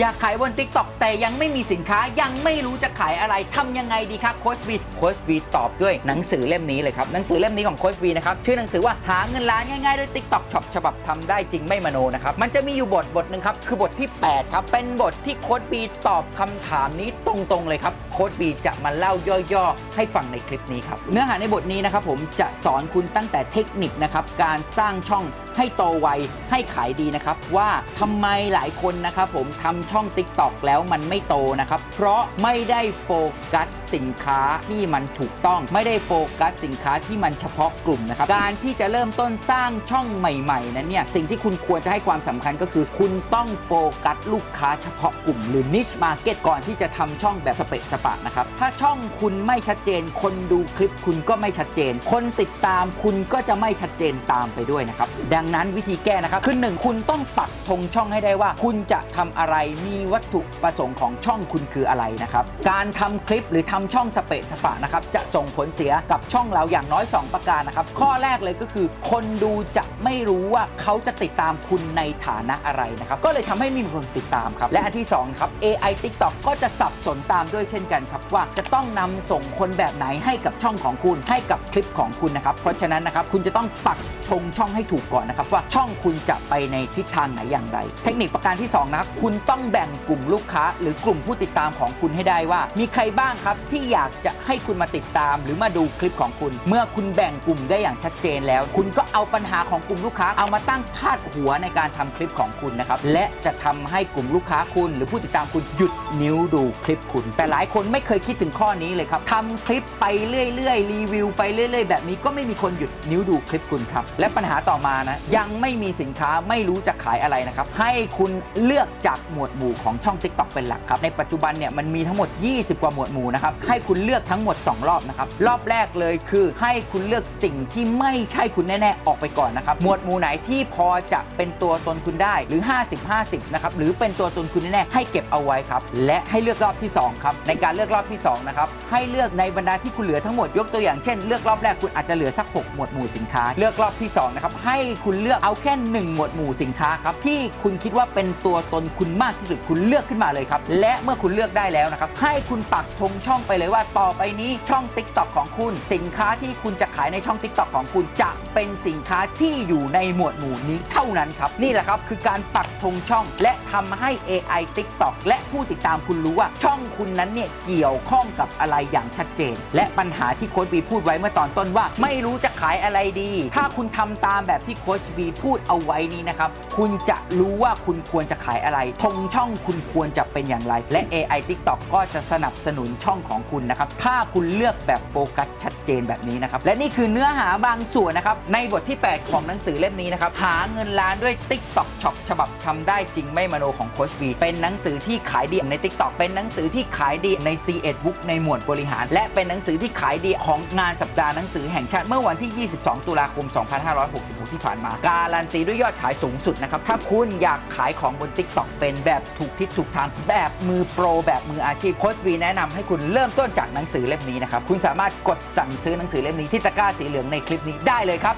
อยากขายบน t ิ k t o k แต่ยังไม่มีสินค้ายังไม่รู้จะขายอะไรทำยังไงดีครับโคชบีโคชบีตอบด้วยหนังสือเล่มนี้เลยครับหนังสือเล่มนี้ของโคชบีนะครับชื่อหนังสือว่าหาเงินล้านง่ายๆด้วย TikTok Shop ฉบับทำได้จริงไม่มโนนะครับมันจะมีอยู่บทบทหนึ่งครับคือบทที่ 8 ครับ เป็นบทที่โคชบีตอบคำถามนี้ตรงๆเลยครับโคชบีจะมาเล่าย่อๆ ให้ฟังในคลิปนี้ครับเนื้อหาในบทนี้นะครับผมจะสอนคุณตั้งแต่เทคนิคนะครับการสร้างช่องให้โตไวให้ขายดีนะครับว่าทำไมหลายคนนะครับผมทำช่อง TikTok แล้วมันไม่โตนะครับ เพราะไม่ได้โฟกัสสินค้าที่มันถูกต้อง ไม่ได้โฟกัสสินค้าที่มันเฉพาะกลุ่มนะครับ การที่จะเริ่มต้นสร้างช่องใหม่ๆนั้นเนี่ยสิ่งที่คุณควรจะให้ความสำคัญก็คือ คุณต้องโฟกัสลูกค้าเฉพาะกลุ่มหรือ niche market ก่อนที่จะทำช่องแบบสเปะสปะนะครับถ้าช่องคุณไม่ชัดเจน คนดูคลิปคุณก็ไม่ชัดเจน คนติดตามคุณก็จะไม่ชัดเจนตามไปด้วยนะครับดังนั้นวิธีแก้นะครับคือหนึ่งคุณต้องปักธงช่องให้ได้ว่า คุณจะทำอะไรมีวัตถุประสงค์ของช่องคุณคืออะไรนะครับ การทำคลิปหรือทำช่องสเปะสปะนะครับจะส่งผลเสียกับช่องเราอย่างน้อย 2 ประการนะครับ ข้อแรกเลยก็คือ คนดูจะไม่รู้ว่าเขาจะติดตามคุณในฐานะอะไรนะครับ ก็เลยทำให้มีคนติดตามครับ และอันที่2ครับ AI TikTok ก็จะสับสนตามด้วยเช่นกันครับ ว่าจะต้องนำส่งคนแบบไหนให้กับช่องของคุณให้กับคลิปของคุณนะครับ เพราะฉะนั้นนะครับคุณจะต้องปัก งช่องให้ถูกก่อนนะครับว่าช่องคุณจะไปในทิศทางไหนอย่างไร เทคนิคประการที่2นะคุณต้องแบ่งกลุ่มลูกค้า หรือกลุ่มผู้ติดตามของคุณให้ได้ว่า มีใครบ้างครับที่อยากจะให้คุณมาติดตาม หรือมาดูคลิปของคุณ เมื่อคุณแบ่งกลุ่มได้อย่างชัดเจนแล้ว คุณก็เอาปัญหาของกลุ่มลูกค้าเอามาตั้งพาดหัวในการทำคลิปของคุณนะครับและจะทำให้กลุ่มลูกค้าคุณ หรือผู้ติดตามคุณหยุดนิ้วดูคลิปคุณ แต่หลายคนไม่เคยคิดถึงข้อนี้เลยครับทำคลิปไปเรื่อยๆรีวิวไปเรื่อย ๆ แบบนี้ก็ไม่มีคนหยุดนิ้วดูคลิปคุณครับและปัญหาต่อมานะยังไม่มีสินค้าไม่รู้จะขายอะไรนะครับ ให้คุณเลือกจากหมวดหมู่ของช่อง TikTok เป็นหลักครับ ในปัจจุบันเนี่ยมันมีทั้งหมด 20 กว่าหมวดหมู่นะครับ ให้คุณเลือกทั้งหมด 2 รอบนะครับ รอบแรกเลยคือให้คุณเลือกสิ่งที่ไม่ใช่คุณแน่ ๆ ออกไปก่อนนะครับ หมวดหมู่ไหนที่พอจะเป็นตัวตนคุณได้หรือ 50-50 นะครับหรือเป็นตัวตนคุณแน่ๆให้เก็บเอาไว้ครับและให้เลือกรอบที่สองครับในการเลือกรอบที่สองนะครับให้เลือกในบรรดาที่คุณเหลือทั้งหมดยกตัวอย่างเช่น เลือกรอบแรกคุณอาจจะเหลือสัก 6 หมวดหมู่สินค้า เลือกรอบที่2นะครับให้คุณเลือกเอาแค่ 1 หมวดหมู่สินค้าครับที่คุณคิดว่าเป็นตัวตนคุณมากที่สุดคุณเลือกขึ้นมาเลยครับและเมื่อคุณเลือกได้แล้วนะครับให้คุณปักธงช่องไปเลยว่าต่อไปนี้ช่อง TikTok ของคุณ สินค้าที่คุณจะขายในช่อง TikTok ของคุณจะเป็นสินค้าที่อยู่ในหมวดหมู่นี้เท่านั้นครับนี่แหละครับคือการปักธงช่อง และทำให้ AI TikTok และผู้ติดตามคุณรู้ว่าช่องคุณนั้นเนี่ยเกี่ยวข้องกับอะไรอย่างชัดเจน และปัญหาที่โค้ชบีพูดไว้เมื่อตอนต้นว่า ไม่รู้จะขายอะไรดี ถ้าคุณทำตามแบบที่โค้ชบีพูดเอาไว้นี้นะครับ คุณจะรู้ว่าคุณควรจะขายอะไรธงช่องคุณควรจะเป็นอย่างไร และ AI TikTok ก็จะสนับสนุนช่องของคุณนะครับ ถ้าคุณเลือกแบบโฟกัสชัดเจนแบบนี้นะครับ และนี่คือเนื้อหาบางส่วนนะครับ ในบทที่ 8 ของหนังสือเล่มนี้นะครับ หาเงินล้านด้วย TikTok Shop ฉบับทำได้จริงไม่มโนของโคชบีเป็นหนังสือที่ขายดีใน TikTok เป็นหนังสือที่ขายดีใน C1 Book ในหมวดบริหาร และเป็นหนังสือที่ขายดีของงานสัปดาห์หนังสือแห่งชาติเมื่อวันที่ 22 ตุลาคม2566 ที่ผ่านมา การันตีด้วยยอดขายสูงสุดนะครับ ถ้าคุณอยากขายของบน TikTok เป็นแบบถูกทิศถูกทางแบบมือโปร แบบมืออาชีพโค้ชบีแนะนำให้คุณเริ่มต้นจากหนังสือเล่มนี้นะครับ คุณสามารถกดสั่งซื้อหนังสือเล่มนี้ที่ตะกร้าสีเหลืองในคลิปนี้ได้เลยครับ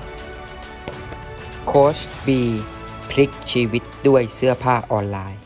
โค้ชบีพลิกชีวิตด้วยเสื้อผ้าออนไลน์